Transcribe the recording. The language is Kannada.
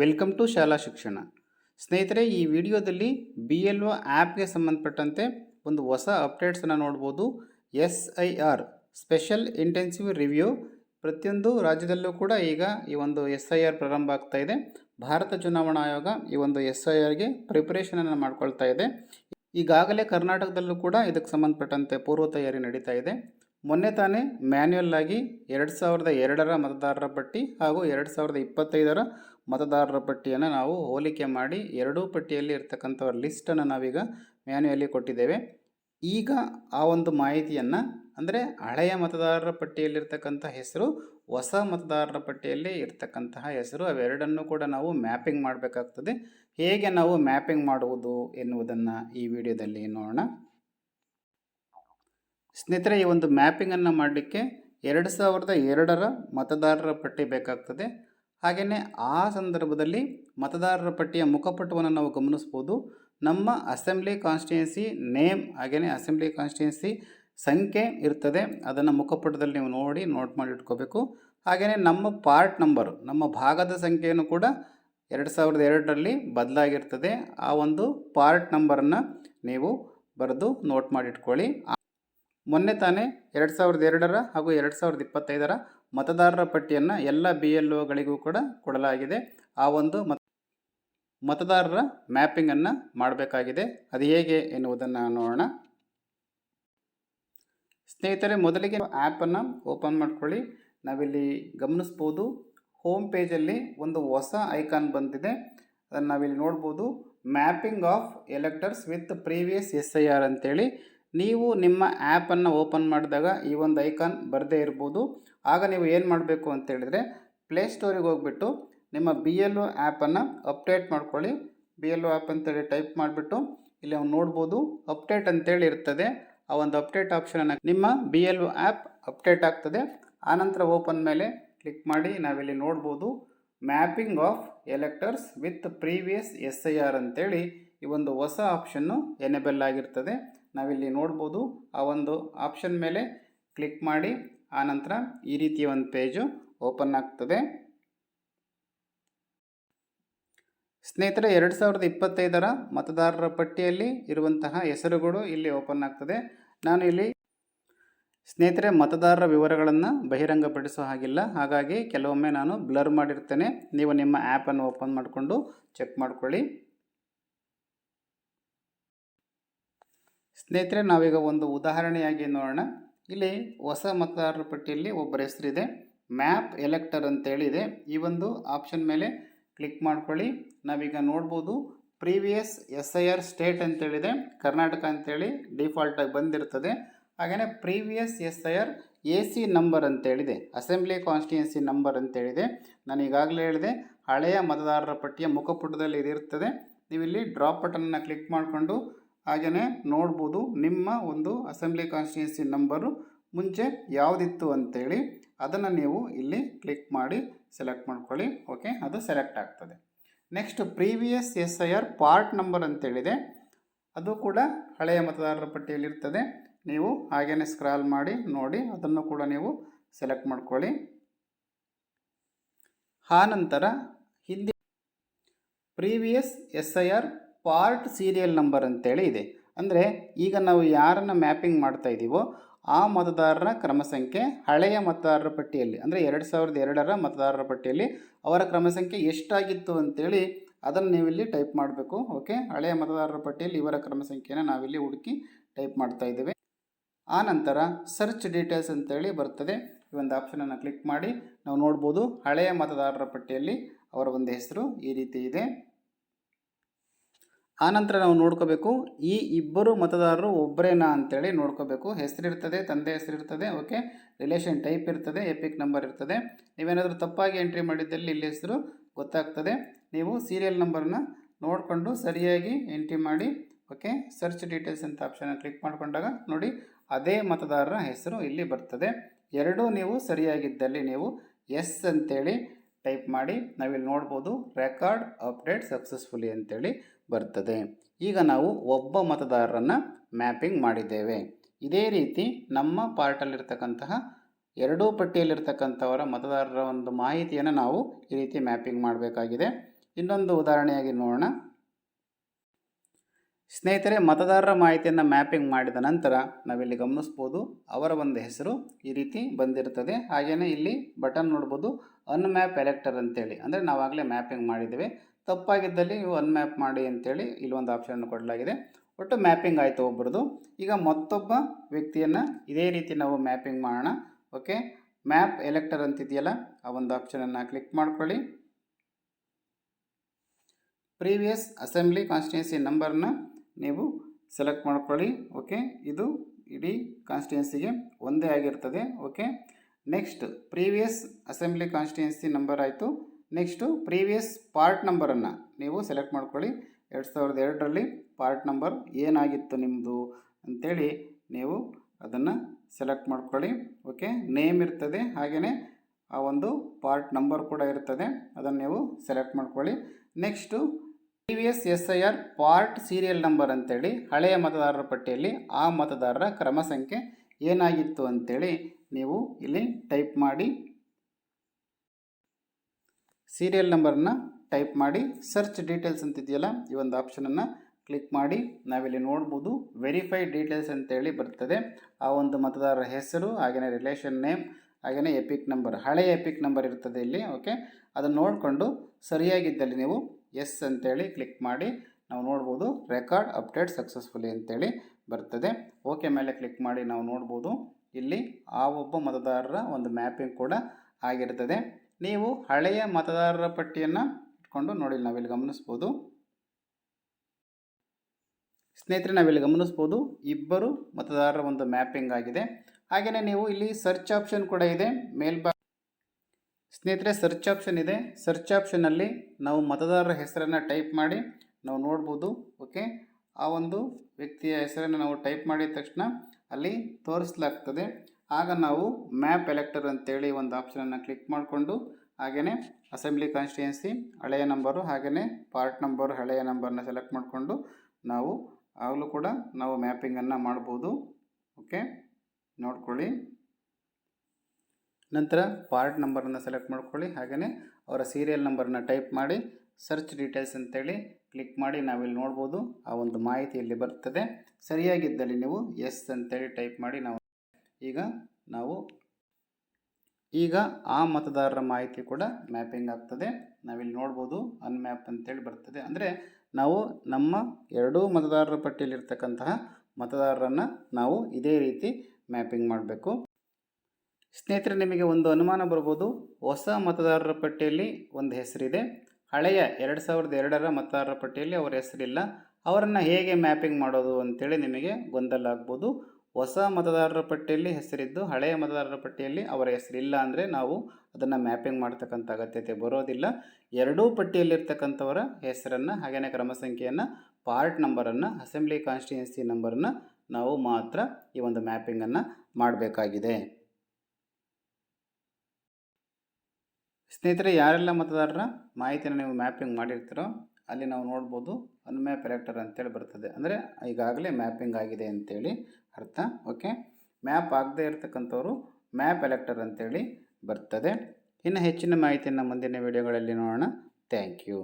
ವೆಲ್ಕಮ್ ಟು ಶಾಲಾ ಶಿಕ್ಷಣ. ಸ್ನೇಹಿತರೆ, ಈ ವಿಡಿಯೋದಲ್ಲಿ ಬಿ ಎಲ್ ಒ ಆ್ಯಪ್ಗೆ ಸಂಬಂಧಪಟ್ಟಂತೆ ಒಂದು ಹೊಸ ಅಪ್ಡೇಟ್ಸನ್ನು ನೋಡ್ಬೋದು. S I R, special intensive review. ಪ್ರತಿಯೊಂದು ರಾಜ್ಯದಲ್ಲೂ ಕೂಡ ಈಗ ಈ ಒಂದು ಎಸ್ ಐ ಆರ್ ಪ್ರಾರಂಭ ಆಗ್ತಾ ಇದೆ. ಭಾರತ ಚುನಾವಣಾ ಆಯೋಗ ಈ ಒಂದು ಎಸ್ ಐ ಆರ್ಗೆ ಪ್ರಿಪ್ರೇಷನನ್ನು ಮಾಡ್ಕೊಳ್ತಾ ಇದೆ. ಈಗಾಗಲೇ ಕರ್ನಾಟಕದಲ್ಲೂ ಕೂಡ ಇದಕ್ಕೆ ಸಂಬಂಧಪಟ್ಟಂತೆ ಪೂರ್ವ ತಯಾರಿ ನಡೀತಾ ಇದೆ. ಮೊನ್ನೆ ತಾನೇ ಮ್ಯಾನ್ಯಲ್ ಆಗಿ ಎರಡು ಸಾವಿರದ ಎರಡರ ಮತದಾರರ ಪಟ್ಟಿ ಹಾಗೂ ಎರಡು ಸಾವಿರದ ಇಪ್ಪತ್ತೈದರ ಮತದಾರರ ಪಟ್ಟಿಯನ್ನು ನಾವು ಹೋಲಿಕೆ ಮಾಡಿ ಎರಡೂ ಪಟ್ಟಿಯಲ್ಲಿ ಇರ್ತಕ್ಕಂಥವ್ರ ಲಿಸ್ಟನ್ನು ನಾವೀಗ ಮ್ಯಾನ್ಯುಯಲಿ ಕೊಟ್ಟಿದ್ದೇವೆ. ಈಗ ಆ ಒಂದು ಮಾಹಿತಿಯನ್ನು ಅಂದರೆ ಹಳೆಯ ಮತದಾರರ ಪಟ್ಟಿಯಲ್ಲಿರ್ತಕ್ಕಂಥ ಹೆಸರು, ಹೊಸ ಮತದಾರರ ಪಟ್ಟಿಯಲ್ಲಿ ಇರ್ತಕ್ಕಂತಹ ಹೆಸರು ಅವೆರಡನ್ನು ಕೂಡ ನಾವು ಮ್ಯಾಪಿಂಗ್ ಮಾಡಬೇಕಾಗ್ತದೆ. ಹೇಗೆ ನಾವು ಮ್ಯಾಪಿಂಗ್ ಮಾಡುವುದು ಎನ್ನುವುದನ್ನು ಈ ವಿಡಿಯೋದಲ್ಲಿ ನೋಡೋಣ. ಸ್ನೇಹಿತರೆ, ಈ ಒಂದು ಮ್ಯಾಪಿಂಗನ್ನು ಮಾಡಲಿಕ್ಕೆ ಎರಡು ಸಾವಿರದ ಎರಡರ ಮತದಾರರ ಪಟ್ಟಿ ಬೇಕಾಗ್ತದೆ. ಹಾಗೆಯೇ ಆ ಸಂದರ್ಭದಲ್ಲಿ ಮತದಾರರ ಪಟ್ಟಿಯ ಮುಖಪಟವನ್ನು ನಾವು ಗಮನಿಸ್ಬೋದು ನಮ್ಮ ಅಸೆಂಬ್ಲಿ ಕಾನ್ಸ್ಟಿಟ್ಯೂನ್ಸಿ ನೇಮ್ ಹಾಗೆಯೇ ಅಸೆಂಬ್ಲಿ ಕಾನ್ಸ್ಟಿಟ್ಯೂನ್ಸಿ ಸಂಖ್ಯೆ ಇರ್ತದೆ. ಅದನ್ನು ಮುಖಪಟದಲ್ಲಿ ನೀವು ನೋಡಿ, ನೋಟ್ ಮಾಡಿ ಇಟ್ಕೋಬೇಕು. ಹಾಗೆಯೇ ನಮ್ಮ ಪಾರ್ಟ್ ನಂಬರು, ನಮ್ಮ ಭಾಗದ ಸಂಖ್ಯೆಯನ್ನು ಕೂಡ ಎರಡು ಸಾವಿರದ ಎರಡರಲ್ಲಿ ಬದಲಾಗಿರ್ತದೆ. ಆ ಒಂದು ಪಾರ್ಟ್ ನಂಬರನ್ನು ನೀವು ಬರೆದು ನೋಟ್ ಮಾಡಿಟ್ಕೊಳ್ಳಿ ಮೊನ್ನೆ ತಾನೇ ಎರಡು ಸಾವಿರದ ಎರಡರ ಹಾಗೂ ಎರಡು ಸಾವಿರದ ಇಪ್ಪತ್ತೈದರ ಮತದಾರರ ಪಟ್ಟಿಯನ್ನು ಎಲ್ಲ ಬಿ ಎಲ್ ಒಗಳಿಗೂ ಕೂಡ ಕೊಡಲಾಗಿದೆ. ಆ ಒಂದು ಮತ ಮತದಾರರ ಮ್ಯಾಪಿಂಗನ್ನು ಮಾಡಬೇಕಾಗಿದೆ. ಅದು ಹೇಗೆ ಎನ್ನುವುದನ್ನು ನೋಡೋಣ. ಸ್ನೇಹಿತರೆ, ಮೊದಲಿಗೆ ಆ್ಯಪನ್ನು ಓಪನ್ ಮಾಡ್ಕೊಳ್ಳಿ. ನಾವಿಲ್ಲಿ ಗಮನಿಸ್ಬೋದು ಹೋಮ್ ಪೇಜಲ್ಲಿ ಒಂದು ಹೊಸ ಐಕಾನ್ ಬಂದಿದೆ. ಅದನ್ನು ನಾವಿಲ್ಲಿ ನೋಡ್ಬೋದು. Mapping of electors with previous S I R ಅಂತೇಳಿ. ನೀವು ನಿಮ್ಮ ಆ್ಯಪನ್ನು ಓಪನ್ ಮಾಡಿದಾಗ ಈ ಒಂದು ಐಕಾನ್ ಬರದೇ ಇರ್ಬೋದು. ಆಗ ನೀವು ಏನು ಮಾಡಬೇಕು ಅಂತೇಳಿದರೆ ಪ್ಲೇಸ್ಟೋರಿಗೆ ಹೋಗ್ಬಿಟ್ಟು ನಿಮ್ಮ ಬಿ ಎಲ್ ಒ ಆ್ಯಪನ್ನು ಅಪ್ಡೇಟ್ ಮಾಡ್ಕೊಳ್ಳಿ. ಬಿ ಎಲ್ ಒ ಆ್ಯಪ್ ಅಂತೇಳಿ ಟೈಪ್ ಮಾಡಿಬಿಟ್ಟು ಇಲ್ಲಿ ಅವ್ನು ನೋಡ್ಬೋದು. ಅಪ್ಡೇಟ್ ಅಂತೇಳಿ ಇರ್ತದೆ. ಆ ಒಂದು ಅಪ್ಡೇಟ್ ಆಪ್ಷನನ್ನು ನಿಮ್ಮ B L O app update ಆಗ್ತದೆ. ಆನಂತರ ಓಪನ್ ಮೇಲೆ ಕ್ಲಿಕ್ ಮಾಡಿ ನಾವಿಲ್ಲಿ ನೋಡ್ಬೋದು mapping of electors with previous S I R ಅಂತೇಳಿ ಈ ಒಂದು ಹೊಸ ಆಪ್ಷನ್ನು ಎನೇಬಲ್ ಆಗಿರ್ತದೆ. ನಾವಿಲ್ಲಿ ನೋಡ್ಬೋದು ಆ ಒಂದು ಆಪ್ಷನ್ ಮೇಲೆ ಕ್ಲಿಕ್ ಮಾಡಿ ಆನಂತರ ಈ ರೀತಿಯ ಒಂದು ಪೇಜು ಓಪನ್ ಆಗ್ತದೆ. ಸ್ನೇಹಿತರೆ, ಎರಡು ಸಾವಿರದ ಇಪ್ಪತ್ತೈದರ ಮತದಾರರ ಪಟ್ಟಿಯಲ್ಲಿ ಇರುವಂತಹ ಹೆಸರುಗಳು ಇಲ್ಲಿ ಓಪನ್ ಆಗ್ತದೆ. ನಾನು ಇಲ್ಲಿ ಸ್ನೇಹಿತರೆ, ಮತದಾರರ ವಿವರಗಳನ್ನು ಬಹಿರಂಗಪಡಿಸೋ ಹಾಗಿಲ್ಲ. ಹಾಗಾಗಿ ಕೆಲವೊಮ್ಮೆ ನಾನು ಬ್ಲರ್ ಮಾಡಿರ್ತೇನೆ. ನೀವು ನಿಮ್ಮ ಆ್ಯಪನ್ನು ಓಪನ್ ಮಾಡಿಕೊಂಡು ಚೆಕ್ ಮಾಡ್ಕೊಳ್ಳಿ. ಸ್ನೇಹಿತರೆ, ನಾವೀಗ ಒಂದು ಉದಾಹರಣೆಯಾಗಿ ನೋಡೋಣ. ಇಲ್ಲಿ ಹೊಸ ಮತದಾರರ ಪಟ್ಟಿಯಲ್ಲಿ ಒಬ್ಬರ ಹೆಸರಿದೆ. ಮ್ಯಾಪ್ ಎಲೆಕ್ಟರ್ ಅಂತೇಳಿದೆ. ಈ ಒಂದು ಆಪ್ಷನ್ ಮೇಲೆ ಕ್ಲಿಕ್ ಮಾಡ್ಕೊಳ್ಳಿ. ನಾವೀಗ ನೋಡ್ಬೋದು, previous S I R state ಅಂತೇಳಿದೆ. Karnataka ಅಂತೇಳಿ ಡಿಫಾಲ್ಟಾಗಿ ಬಂದಿರ್ತದೆ. ಹಾಗೆಯೇ previous S I R A C number ಅಂತೇಳಿದೆ. Assembly constituency number ಅಂತೇಳಿದೆ. ನಾನು ಈಗಾಗಲೇ ಹೇಳಿದೆ, ಹಳೆಯ ಮತದಾರರ ಪಟ್ಟಿಯ ಮುಖಪುಟದಲ್ಲಿ ಇದಿರ್ತದೆ. ನೀವು ಇಲ್ಲಿ ಡ್ರಾಪ್ ಬಟನ್ನ ಕ್ಲಿಕ್ ಮಾಡಿಕೊಂಡು ಹಾಗೆಯೇ ನೋಡ್ಬೋದು ನಿಮ್ಮ ಒಂದು ಅಸೆಂಬ್ಲಿ ಕಾನ್ಸ್ಟಿಟ್ಯೂನ್ಸಿ ನಂಬರು ಮುಂಚೆ ಯಾವುದಿತ್ತು ಅಂತೇಳಿ ಅದನ್ನು ನೀವು ಇಲ್ಲಿ ಕ್ಲಿಕ್ ಮಾಡಿ ಸೆಲೆಕ್ಟ್ ಮಾಡ್ಕೊಳ್ಳಿ. ಓಕೆ, ಅದು ಸೆಲೆಕ್ಟ್ ಆಗ್ತದೆ. Next previous S I R part number ಅಂತೇಳಿದೆ. ಅದು ಕೂಡ ಹಳೆಯ ಮತದಾರರ ಪಟ್ಟಿಯಲ್ಲಿರ್ತದೆ. ನೀವು ಹಾಗೆಯೇ ಸ್ಕ್ರಾಲ್ ಮಾಡಿ, ನೋಡಿ, ಅದನ್ನು ಕೂಡ ನೀವು ಸೆಲೆಕ್ಟ್ ಮಾಡ್ಕೊಳ್ಳಿ. ಆನಂತರ Hindi previous S I R part serial number ಅಂತೇಳಿ ಇದೆ. ಅಂದರೆ ಈಗ ನಾವು ಯಾರನ್ನು ಮ್ಯಾಪಿಂಗ್ ಮಾಡ್ತಾ ಇದ್ದೀವೋ ಆ ಮತದಾರರ ಕ್ರಮ ಸಂಖ್ಯೆ ಹಳೆಯ ಮತದಾರರ ಪಟ್ಟಿಯಲ್ಲಿ, ಅಂದರೆ ಎರಡು ಸಾವಿರದ ಎರಡರ ಮತದಾರರ ಪಟ್ಟಿಯಲ್ಲಿ ಅವರ ಕ್ರಮ ಸಂಖ್ಯೆ ಎಷ್ಟಾಗಿತ್ತು ಅಂತೇಳಿ ಅದನ್ನು ನೀವಿಲ್ಲಿ ಟೈಪ್ ಮಾಡಬೇಕು, ಓಕೆ? ಹಳೆಯ ಮತದಾರರ ಪಟ್ಟಿಯಲ್ಲಿ ಇವರ ಕ್ರಮ ಸಂಖ್ಯೆನ ನಾವಿಲ್ಲಿ ಹುಡುಕಿ ಟೈಪ್ ಮಾಡ್ತಾ ಇದ್ದೇವೆ. ಆನಂತರ ಸರ್ಚ್ ಡೀಟೇಲ್ಸ್ ಅಂತೇಳಿ ಬರ್ತದೆ. ಈ ಒಂದು ಆಪ್ಷನನ್ನು ಕ್ಲಿಕ್ ಮಾಡಿ ನಾವು ನೋಡ್ಬೋದು ಹಳೆಯ ಮತದಾರರ ಪಟ್ಟಿಯಲ್ಲಿ ಅವರ ಒಂದು ಹೆಸರು ಈ ರೀತಿ ಇದೆ. ಆನಂತರ ನಾವು ನೋಡ್ಕೋಬೇಕು, ಈ ಇಬ್ಬರು ಮತದಾರರು ಒಬ್ಬರೇನಾ ಅಂತೇಳಿ ನೋಡ್ಕೋಬೇಕು. ಹೆಸರಿರ್ತದೆ ತಂದೆ ಹೆಸರಿರ್ತದೆ ಓಕೆ? ರಿಲೇಷನ್ ಟೈಪ್ ಇರ್ತದೆ ಎಪಿಕ್ ನಂಬರ್ ಇರ್ತದೆ. ನೀವೇನಾದರೂ ತಪ್ಪಾಗಿ ಎಂಟ್ರಿ ಮಾಡಿದ್ದಲ್ಲಿ ಇಲ್ಲಿ ಹೆಸರು ಗೊತ್ತಾಗ್ತದೆ. ನೀವು ಸೀರಿಯಲ್ ನಂಬರ್ನ ನೋಡಿಕೊಂಡು ಸರಿಯಾಗಿ ಎಂಟ್ರಿ ಮಾಡಿ, ಓಕೆ? ಸರ್ಚ್ ಡೀಟೇಲ್ಸ್ ಅಂತ ಆಪ್ಷನ್ ಕ್ಲಿಕ್ ಮಾಡಿಕೊಂಡಾಗ ನೋಡಿ, ಅದೇ ಮತದಾರರ ಹೆಸರು ಇಲ್ಲಿ ಬರ್ತದೆ. ಎರಡೂ ನೀವು ಸರಿಯಾಗಿದ್ದಲ್ಲಿ ನೀವು ಎಸ್ ಅಂತೇಳಿ ಟೈಪ್ ಮಾಡಿ, ನಾವಿಲ್ಲಿ ನೋಡ್ಬೋದು ರೆಕಾರ್ಡ್ ಅಪ್ಡೇಟ್ ಸಕ್ಸಸ್ಫುಲಿ ಅಂತೇಳಿ. ಬರ್ತದೆ. ಈಗ ನಾವು ಒಬ್ಬ ಮತದಾರರನ್ನು ಮ್ಯಾಪಿಂಗ್ ಮಾಡಿದ್ದೇವೆ. ಇದೇ ರೀತಿ ನಮ್ಮ ಪಾರ್ಟಲ್ಲಿರ್ತಕ್ಕಂತಹ ಎರಡೂ ಪಟ್ಟಿಯಲ್ಲಿರ್ತಕ್ಕಂಥವರ ಮತದಾರರ ಒಂದು ಮಾಹಿತಿಯನ್ನು ನಾವು ಈ ರೀತಿ ಮ್ಯಾಪಿಂಗ್ ಮಾಡಬೇಕಾಗಿದೆ. ಇನ್ನೊಂದು ಉದಾಹರಣೆಯಾಗಿ ನೋಡೋಣ. ಸ್ನೇಹಿತರೆ, ಮತದಾರರ ಮಾಹಿತಿಯನ್ನು ಮ್ಯಾಪಿಂಗ್ ಮಾಡಿದ ನಂತರ ನಾವಿಲ್ಲಿ ಗಮನಿಸ್ಬೋದು, ಅವರ ಒಂದು ಹೆಸರು ಈ ರೀತಿ ಬಂದಿರ್ತದೆ. ಹಾಗೆಯೇ ಇಲ್ಲಿ ಬಟನ್ ನೋಡ್ಬೋದು, ಅನ್ಮ್ಯಾಪ್ ಎಲೆಕ್ಟರ್ ಅಂತೇಳಿ. ಅಂದರೆ ನಾವಾಗಲೇ ಮ್ಯಾಪಿಂಗ್ ಮಾಡಿದ್ದೇವೆ. ತಪ್ಪಾಗಿದ್ದಲ್ಲಿ ನೀವು ಅನ್ಮ್ಯಾಪ್ ಮಾಡಿ ಅಂತೇಳಿ ಇಲ್ಲೊಂದು ಆಪ್ಷನ್ ಕೊಡಲಾಗಿದೆ. ಒಟ್ಟು ಮ್ಯಾಪಿಂಗ್ ಆಯಿತು ಒಬ್ಬರದು ಈಗ ಮತ್ತೊಬ್ಬ ವ್ಯಕ್ತಿಯನ್ನು ಇದೇ ರೀತಿ ನಾವು ಮ್ಯಾಪಿಂಗ್ ಮಾಡೋಣ. ಓಕೆ ಮ್ಯಾಪ್ ಎಲೆಕ್ಟರ್ ಅಂತಿದೆಯಲ್ಲ, ಆ ಒಂದು ಆಪ್ಷನನ್ನು ಕ್ಲಿಕ್ ಮಾಡ್ಕೊಳ್ಳಿ. ಪ್ರೀವಿಯಸ್ ಅಸೆಂಬ್ಲಿ ಕಾನ್ಸ್ಟಿಟ್ಯೂನ್ಸಿ ನಂಬರ್ನ ನೀವು ಸೆಲೆಕ್ಟ್ ಮಾಡ್ಕೊಳ್ಳಿ. ಓಕೆ ಇದು ಇಡೀ ಕಾನ್ಸ್ಟಿಟ್ಯೂನ್ಸಿಗೆ ಒಂದೇ ಆಗಿರ್ತದೆ. Okay next previous assembly constituency number ಆಯಿತು. ನೆಕ್ಸ್ಟು ಪ್ರೀವಿಯಸ್ ಪಾರ್ಟ್ ನಂಬರನ್ನು ನೀವು ಸೆಲೆಕ್ಟ್ ಮಾಡ್ಕೊಳ್ಳಿ. ಎರಡು ಸಾವಿರದ ಎರಡರಲ್ಲಿ ಪಾರ್ಟ್ ನಂಬರ್ ಏನಾಗಿತ್ತು ನಿಮ್ಮದು ಅಂಥೇಳಿ ನೀವು ಅದನ್ನು ಸೆಲೆಕ್ಟ್ ಮಾಡ್ಕೊಳ್ಳಿ. ಓಕೆ ನೇಮ್ ಇರ್ತದೆ ಹಾಗೆಯೇ ಆ ಒಂದು ಪಾರ್ಟ್ ನಂಬರ್ ಕೂಡ ಇರ್ತದೆ. ಅದನ್ನು ನೀವು ಸೆಲೆಕ್ಟ್ ಮಾಡ್ಕೊಳ್ಳಿ. Next previous S I R part serial number ಅಂತೇಳಿ ಹಳೆಯ ಮತದಾರರ ಪಟ್ಟಿಯಲ್ಲಿ ಆ ಮತದಾರರ ಕ್ರಮ ಸಂಖ್ಯೆ ಏನಾಗಿತ್ತು ಅಂಥೇಳಿ ನೀವು ಇಲ್ಲಿ ಟೈಪ್ ಮಾಡಿ. ಸೀರಿಯಲ್ ನಂಬರನ್ನು ಟೈಪ್ ಮಾಡಿ ಸರ್ಚ್ ಡೀಟೇಲ್ಸ್ ಅಂತಿದೆಯಲ್ಲ, ಈ ಒಂದು ಆಪ್ಷನನ್ನು ಕ್ಲಿಕ್ ಮಾಡಿ, ನಾವಿಲ್ಲಿ ನೋಡ್ಬೋದು ವೆರಿಫೈ ಡೀಟೇಲ್ಸ್ ಅಂತೇಳಿ ಬರ್ತದೆ. ಆ ಒಂದು ಮತದಾರರ ಹೆಸರು ಹಾಗೆಯೇ ರಿಲೇಷನ್ ನೇಮ್ ಹಾಗೆಯೇ ಎಪಿಕ್ ನಂಬರ್ ಹಳೆಯ ಎಪಿಕ್ ನಂಬರ್ ಇರ್ತದೆ ಇಲ್ಲಿ ಓಕೆ ಅದನ್ನು ನೋಡಿಕೊಂಡು ಸರಿಯಾಗಿದ್ದಲ್ಲಿ ನೀವು ಎಸ್ ಅಂತೇಳಿ ಕ್ಲಿಕ್ ಮಾಡಿ, ನಾವು ನೋಡ್ಬೋದು ರೆಕಾರ್ಡ್ ಅಪ್ಡೇಟ್ ಸಕ್ಸಸ್ಫುಲಿ ಅಂತೇಳಿ ಬರ್ತದೆ. ಓಕೆ ಮೇಲೆ ಕ್ಲಿಕ್ ಮಾಡಿ ನಾವು ನೋಡ್ಬೋದು, ಇಲ್ಲಿ ಆ ಒಬ್ಬ ಮತದಾರರ ಒಂದು ಮ್ಯಾಪಿಂಗ್ ಕೂಡ ಆಗಿರ್ತದೆ. ನೀವು ಹಳೆಯ ಮತದಾರರ ಪಟ್ಟಿಯನ್ನು ಇಟ್ಕೊಂಡು ನೋಡಿಲ್ಲ ನಾವಿಲ್ಲಿ ಗಮನಿಸ್ಬೋದು. ಸ್ನೇಹಿತರೆ, ನಾವಿಲ್ಲಿ ಗಮನಿಸ್ಬೋದು, ಇಬ್ಬರು ಮತದಾರರ ಒಂದು ಮ್ಯಾಪಿಂಗ್ ಆಗಿದೆ. ಹಾಗೆಯೇ ನೀವು ಇಲ್ಲಿ ಸರ್ಚ್ ಆಪ್ಷನ್ ಕೂಡ ಇದೆ ಮೇಲ್ಬಾ ಸ್ನೇಹಿತರೆ, ಸರ್ಚ್ ಆಪ್ಷನ್ ಇದೆ. ಸರ್ಚ್ ಆಪ್ಷನಲ್ಲಿ ನಾವು ಮತದಾರರ ಹೆಸರನ್ನು ಟೈಪ್ ಮಾಡಿ ನಾವು ನೋಡ್ಬೋದು, ಓಕೆ? ಆ ಒಂದು ವ್ಯಕ್ತಿಯ ಹೆಸರನ್ನು ನಾವು ಟೈಪ್ ಮಾಡಿದ ತಕ್ಷಣ ಅಲ್ಲಿ ತೋರಿಸಲಾಗ್ತದೆ. ಆಗ ನಾವು ಮ್ಯಾಪ್ ಎಲೆಕ್ಟರ್ ಅಂತೇಳಿ ಒಂದು ಆಪ್ಷನನ್ನು ಕ್ಲಿಕ್ ಮಾಡಿಕೊಂಡು ಹಾಗೆಯೇ ಅಸೆಂಬ್ಲಿ ಕಾನ್ಸ್ಟಿಟ್ಯೂನ್ಸಿ ಹಳೆಯ ನಂಬರು ಹಾಗೆಯೇ ಪಾರ್ಟ್ ನಂಬರು ಹಳೆಯ ನಂಬರ್ನ ಸೆಲೆಕ್ಟ್ ಮಾಡಿಕೊಂಡು ನಾವು ಆಗಲೂ ಕೂಡ ನಾವು ಮ್ಯಾಪಿಂಗನ್ನು ಮಾಡ್ಬೋದು. ಓಕೆ, ನೋಡ್ಕೊಳ್ಳಿ. ನಂತರ ಪಾರ್ಟ್ ನಂಬರನ್ನು ಸೆಲೆಕ್ಟ್ ಮಾಡ್ಕೊಳ್ಳಿ. ಹಾಗೆಯೇ ಅವರ ಸೀರಿಯಲ್ ನಂಬರನ್ನು ಟೈಪ್ ಮಾಡಿ ಸರ್ಚ್ ಡೀಟೇಲ್ಸ್ ಅಂತೇಳಿ ಕ್ಲಿಕ್ ಮಾಡಿ ನಾವಿಲ್ಲಿ ನೋಡ್ಬೋದು. ಆ ಒಂದು ಮಾಹಿತಿ ಇಲ್ಲಿ ಬರ್ತದೆ. ಸರಿಯಾಗಿದ್ದಲ್ಲಿ ನೀವು ಎಸ್ ಅಂತೇಳಿ ಟೈಪ್ ಮಾಡಿ ನಾವು ಈಗ ನಾವು ಈಗ ಆ ಮತದಾರರ ಮಾಹಿತಿ ಕೂಡ ಮ್ಯಾಪಿಂಗ್ ಆಗ್ತದೆ. ನಾವಿಲ್ಲಿ ನೋಡ್ಬೋದು ಅನ್ಮ್ಯಾಪ್ ಅಂತೇಳಿ ಬರ್ತದೆ. ಅಂದರೆ ನಾವು ನಮ್ಮ ಎರಡೂ ಮತದಾರರ ಪಟ್ಟಿಯಲ್ಲಿರ್ತಕ್ಕಂತಹ ಮತದಾರರನ್ನು ನಾವು ಇದೇ ರೀತಿ ಮ್ಯಾಪಿಂಗ್ ಮಾಡಬೇಕು. ಸ್ನೇಹಿತರೆ, ನಿಮಗೆ ಒಂದು ಅನುಮಾನ ಬರ್ಬೋದು. ಹೊಸ ಮತದಾರರ ಪಟ್ಟಿಯಲ್ಲಿ ಒಂದು ಹೆಸರಿದೆ. ಹಳೆಯ ಎರಡು ಸಾವಿರದ ಎರಡರ ಮತದಾರರ ಪಟ್ಟಿಯಲ್ಲಿ ಅವರ ಹೆಸರಿಲ್ಲ. ಅವರನ್ನು ಹೇಗೆ ಮ್ಯಾಪಿಂಗ್ ಮಾಡೋದು ಅಂತೇಳಿ ನಿಮಗೆ ಗೊಂದಲ ಆಗ್ಬೋದು. ಹೊಸ ಮತದಾರರ ಪಟ್ಟಿಯಲ್ಲಿ ಹೆಸರಿದ್ದು, ಹಳೆಯ ಮತದಾರರ ಪಟ್ಟಿಯಲ್ಲಿ ಅವರ ಹೆಸರಿಲ್ಲ ಅಂದರೆ ನಾವು ಅದನ್ನು ಮ್ಯಾಪಿಂಗ್ ಮಾಡ್ತಕ್ಕಂಥ ಅಗತ್ಯತೆ ಬರೋದಿಲ್ಲ. ಎರಡೂ ಪಟ್ಟಿಯಲ್ಲಿರ್ತಕ್ಕಂಥವರ ಹೆಸರನ್ನು ಹಾಗೆಯೇ ಕ್ರಮ ಸಂಖ್ಯೆಯನ್ನು ಪಾರ್ಟ್ ನಂಬರನ್ನು ಅಸೆಂಬ್ಲಿ ಕಾನ್ಸ್ಟಿಟ್ಯೂನ್ಸಿ ನಂಬರನ್ನು ನಾವು ಮಾತ್ರ ಈ ಒಂದು ಮ್ಯಾಪಿಂಗನ್ನು ಮಾಡಬೇಕಾಗಿದೆ. ಸ್ನೇಹಿತರೆ, ಯಾರೆಲ್ಲ ಮತದಾರರ ಮಾಹಿತಿಯನ್ನು ನೀವು ಮ್ಯಾಪಿಂಗ್ ಮಾಡಿರ್ತೀರೋ ಅಲ್ಲಿ ನಾವು ನೋಡ್ಬೋದು ಅನ್ಮ್ಯಾಪ್ ಎಲೆಕ್ಟರ್ ಅಂತೇಳಿ ಬರ್ತದೆ. ಅಂದರೆ ಈಗಾಗಲೇ ಮ್ಯಾಪಿಂಗ್ ಆಗಿದೆ ಅಂತೇಳಿ ಅರ್ಥ. ಓಕೆ ಮ್ಯಾಪ್ ಆಗದೇ ಇರತಕ್ಕಂಥವ್ರು ಮ್ಯಾಪ್ ಎಲೆಕ್ಟರ್ ಅಂತೇಳಿ ಬರ್ತದೆ. ಇನ್ನು ಹೆಚ್ಚಿನ ಮಾಹಿತಿಯನ್ನು ಮುಂದಿನ ವೀಡಿಯೋಗಳಲ್ಲಿ ನೋಡೋಣ. Thank you